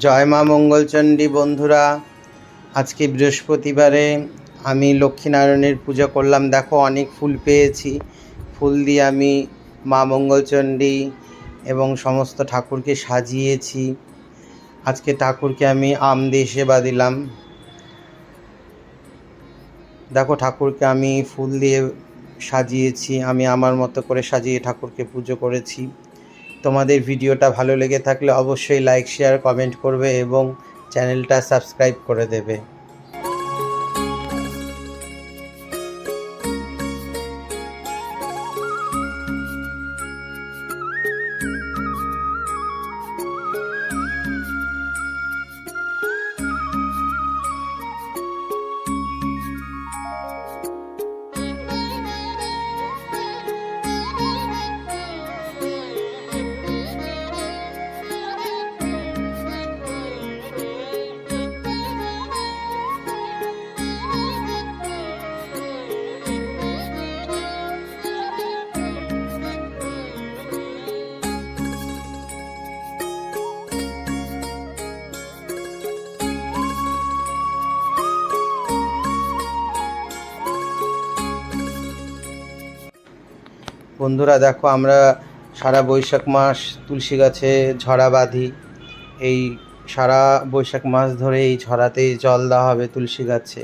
জয় মা মঙ্গলচণ্ডী বন্ধুরা, আজকে বৃহস্পতিবারে আমি লক্ষ্মীনারায়ণের পুজো করলাম। দেখো, অনেক ফুল পেয়েছি। ফুল দিয়ে আমি মা মঙ্গলচণ্ডী এবং সমস্ত ঠাকুরকে সাজিয়েছি। আজকে ঠাকুরকে আমি আম দিয়ে সেবা দিলাম। দেখো, ঠাকুরকে আমি ফুল দিয়ে সাজিয়েছি। আমি আমার মতো করে সাজিয়ে ঠাকুরকে পুজো করেছি। তোমাদের ভিডিওটা ভালো লেগে থাকলে অবশ্যই লাইক শেয়ার কমেন্ট করবে এবং চ্যানেলটা সাবস্ক্রাইব করে দেবে। বন্ধুরা, দেখো আমরা সারা বৈশাখ মাস তুলসী গাছে ঝরা বাঁধি। এই সারা বৈশাখ মাস ধরে এই ঝরাতেই জল দেওয়া হবে তুলসী গাছে।